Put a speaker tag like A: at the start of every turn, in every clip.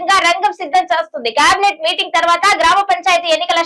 A: కీలకంగా రంగం సిద్ధం చేస్తుంది. కేబినెట్ మీటింగ్ తర్వాత గ్రామ పంచాయతీ ఎన్నికల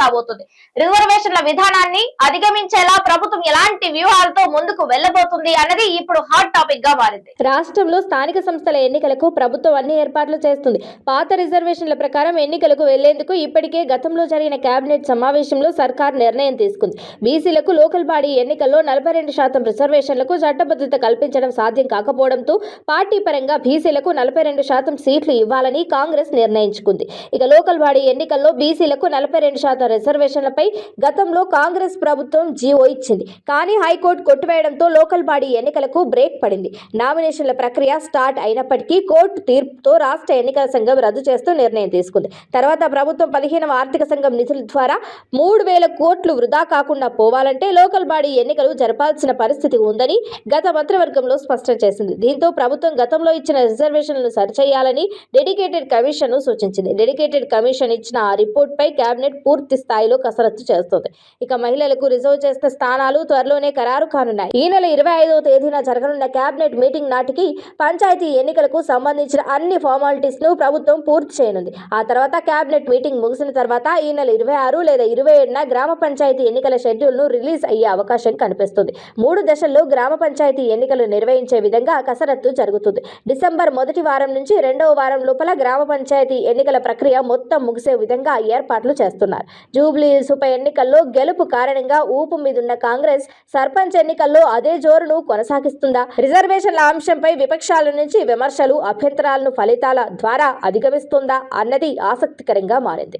A: కాబోతుంది రిజర్వేషన్ల విధానాన్ని అధిగమించేలా ప్రభుత్వం ఎలాంటి వ్యూహాలతో ముందుకు వెళ్ళబోతుంది అన్నది ఇప్పుడు హాట్ టాపిక్గా మారింది.
B: రాష్ట్రంలో స్థానిక సంస్థల ఎన్నికలకు ప్రభుత్వం అన్ని ఏర్పాట్లు చేస్తుంది. పాత రిజర్వేషన్ల ప్రకారం ఎన్నికలకు వెళ్ళేందుకు ఇప్పటికే గతంలో జరిగిన కేబినెట్ సమావేశంలో సర్కార్ నిర్ణయం తీసుకుంది. బీసీలకు లోకల్ బాడీ ఎన్నికల్లో నలభై రెండు శాతం రిజర్వేషన్లకు చట్టబద్ధత కల్పించడం సాధ్యం కాకపోవడంతో పార్టీ పరంగా బీసీలకు నలభై రెండు శాతం సీట్లు ఇవ్వాలని కాంగ్రెస్ నిర్ణయించుకుంది. ఇక లోకల్ బాడీ ఎన్నికల్లో బీసీలకు నలభై రెండు శాతం రిజర్వేషన్లపై గతంలో కాంగ్రెస్ ప్రభుత్వం జీవో ఇచ్చింది. కానీ హైకోర్టు కొట్టివేయడంతో లోకల్ బాడీ ఎన్నికలకు బ్రేక్ పడింది. నామినేషన్ల ప్రక్రియ స్టార్ట్ అయినప్పటికీ కోర్టు తీర్పుతో రాష్ట్ర ఎన్నికల సంఘం రద్దు చేస్తూ నిర్ణయం తీసుకుంది. తర్వాత ప్రభుత్వం పదిహేనవ ఆర్థిక సంఘం నిధుల ద్వారా మూడు వేల కోట్లు వృధా కాకుండా పోవాలంటే లోకల్ బాడీ ఎన్నికలు జరపాల్సిన పరిస్థితి ఉందని గత మంత్రివర్గంలో స్పష్టం చేసింది. దీంతో ప్రభుత్వం గతంలో ఇచ్చిన రిజర్వేషన్లను సరిచేయాలని డెడికేటెడ్ కమిషన్ను సూచించింది. డెడికేటెడ్ కమిషన్ ఇచ్చిన ఆ రిపోర్ట్పై కేబినెట్ పూర్తి స్థాయిలో కసరత్తు చేస్తోంది. ఇక మహిళలకు రిజర్వ్ చేసిన స్థానాలు త్వరలోనే ఖరారు కానున్నాయి. ఈ నెల ఇరవై ఐదవ తేదీన జరగనున్న కేబినెట్ మీటింగ్ నాటికి పంచాయతీ ఎన్నికలకు సంబంధించిన అన్ని ఫార్మాలిటీస్ను ప్రభుత్వం పూర్తి చేయనుంది. ఆ తర్వాత కేబినెట్ మీటింగ్ ముగిసిన తర్వాత ఈ నెల ఇరవై ఆరు లేదా ఇరవై ఏడున గ్రామ పంచాయతీ ఎన్నికల షెడ్యూల్ను రిలీజ్ అయ్యే అవకాశం కనిపిస్తుంది. మూడు దశల్లో గ్రామ పంచాయతీ ఎన్నికలు నిర్వహించే విధంగా కసరత్తు జరుగుతుంది. డిసెంబర్ మొదటి వారం నుంచి రెండవ వారం లోపల గ్రామ పంచాయతీ ఎన్నికల ప్రక్రియ మొత్తం ముగిసే విధంగా ఏర్పాట్లు చేస్తున్నారు. జూబ్లీ హిల్స్ ఉప ఎన్నికల్లో గెలుపు కారణంగా ఊపు మీదున్న కాంగ్రెస్ సర్పంచ్ ఎన్నికల్లో అదే జోరును కొనసాగిస్తుందా? రిజర్వేషన్ల అంశంపై విపక్షాల నుంచి విమర్శలు అభ్యంతరాలను ఫలితాల ద్వారా అధిగమిస్తుందా అన్నది ఆసక్తికరంగా మారింది.